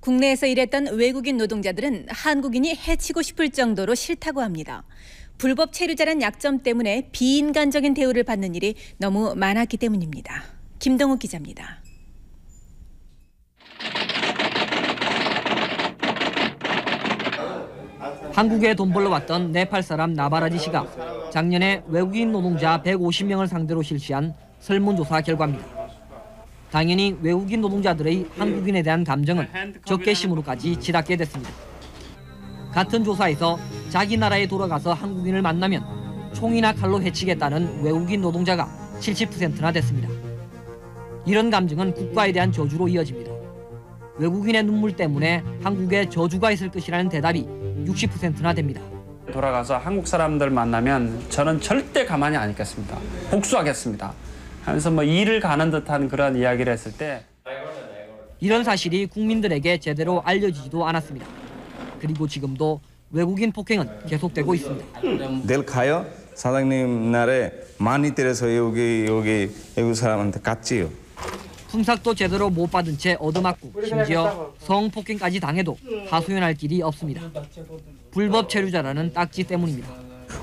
국내에서 일했던 외국인 노동자들은 한국인이 해치고 싶을 정도로 싫다고 합니다. 불법 체류자란 약점 때문에 비인간적인 대우를 받는 일이 너무 많았기 때문입니다. 김동욱 기자입니다. 한국에 돈 벌러 왔던 네팔 사람 나바라지 씨가 작년에 외국인 노동자 150명을 상대로 실시한 설문조사 결과입니다. 당연히 외국인 노동자들의 한국인에 대한 감정은 적개심으로까지 치닫게 됐습니다. 같은 조사에서 자기 나라에 돌아가서 한국인을 만나면 총이나 칼로 해치겠다는 외국인 노동자가 70%나 됐습니다. 이런 감정은 국가에 대한 저주로 이어집니다. 외국인의 눈물 때문에 한국에 저주가 있을 것이라는 대답이 60%나 됩니다. 돌아가서 한국 사람들 만나면 저는 절대 가만히 안 있겠습니다. 복수하겠습니다. 하면서 뭐 일을 가는 듯한 그런 이야기를 했을 때 이런 사실이 국민들에게 제대로 알려지지도 않았습니다. 그리고 지금도 외국인 폭행은 계속되고 있습니다. 내일 가요? 사장님 날에 많이 때려서 여기 여기 외국 사람한테 갔지요. 품삯도 제대로 못 받은 채 얻어맞고 심지어 성폭행까지 당해도 하소연할 길이 없습니다. 불법 체류자라는 딱지 때문입니다.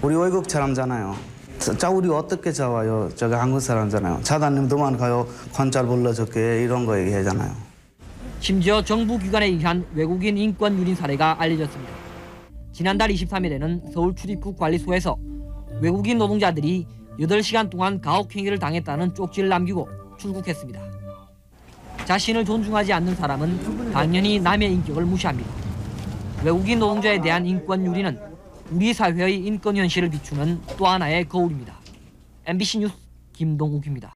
우리 외국 사람잖아요. 자, 자, 우리 어떻게 잡아요? 저기 한국 사람잖아요. 차단님도만 가요. 관찰 불러줄게 이런 거 얘기하잖아요. 심지어 정부 기관에 의한 외국인 인권 유린 사례가 알려졌습니다. 지난달 23일에는 서울 출입국 관리소에서 외국인 노동자들이 8시간 동안 가혹행위를 당했다는 쪽지를 남기고 출국했습니다. 자신을 존중하지 않는 사람은 당연히 남의 인격을 무시합니다. 외국인 노동자에 대한 인권 유린은 우리 사회의 인권 현실을 비추는 또 하나의 거울입니다. MBC 뉴스 김동욱입니다.